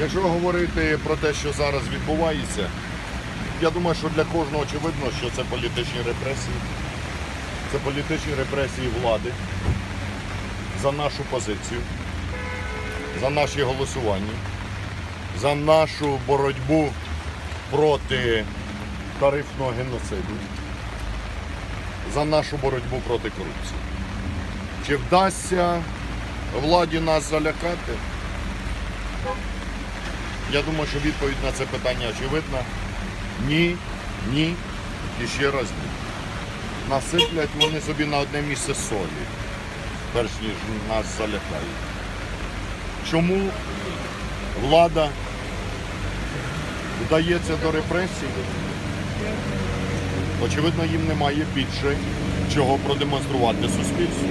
Якщо говорити про те, що зараз відбувається, я думаю, що для кожного очевидно, що це політичні репресії. Це політичні репресії влади за нашу позицію, за наші голосування, за нашу боротьбу проти тарифного геноциду, за нашу боротьбу проти корупції. Чи вдасться владі нас залякати? Я думаю, що відповідь на це питання очевидна. Ні, ні і ще раз ні. Насиплять вони собі на одне місце солі, перш ніж нас залякають. Чому влада вдається до репресій? Очевидно, їм немає більше чого продемонструвати суспільству.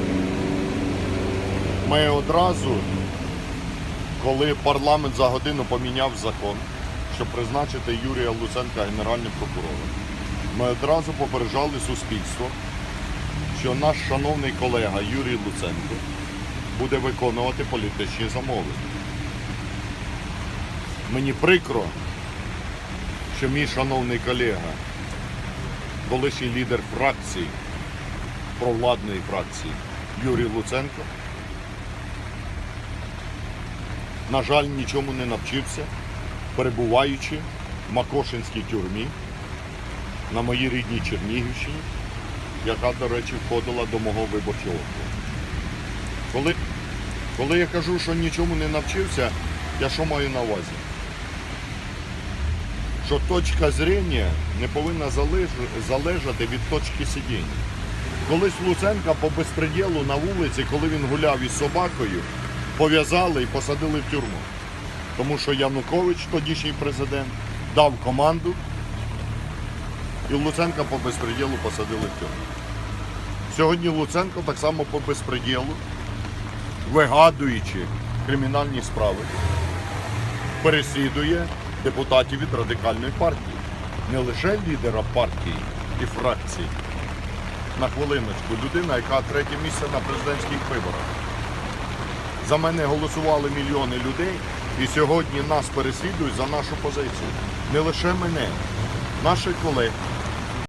Ми одразу коли парламент за годину поміняв закон, щоб призначити Юрія Луценка генеральним прокурором, ми одразу попереджали суспільство, що наш шановний колега Юрій Луценко буде виконувати політичні замовлення. Мені прикро, що мій шановний колега, колишній лідер фракції, провладної фракції Юрій Луценко, на жаль, нічому не навчився, перебуваючи в Макошинській тюрмі на моїй рідній Чернігівщині, яка, до речі, входила до мого виборчого. Коли, коли я кажу, що нічому не навчився, я що маю на увазі? Що точка зрення не повинна залежати від точки сидіння. Колись Луценка по безпреділу на вулиці, коли він гуляв із собакою, пов'язали і посадили в тюрму. Тому що Янукович, тодішній президент, дав команду, і Луценка по безпреділу посадили в тюрму. Сьогодні Луценко так само по безпреділу, вигадуючи кримінальні справи, переслідує депутатів від радикальної партії. Не лише лідера партії і фракції. На хвилиночку, людина, яка третє місце на президентських виборах. За мене голосували мільйони людей, і сьогодні нас переслідують за нашу позицію. Не лише мене, наших колег,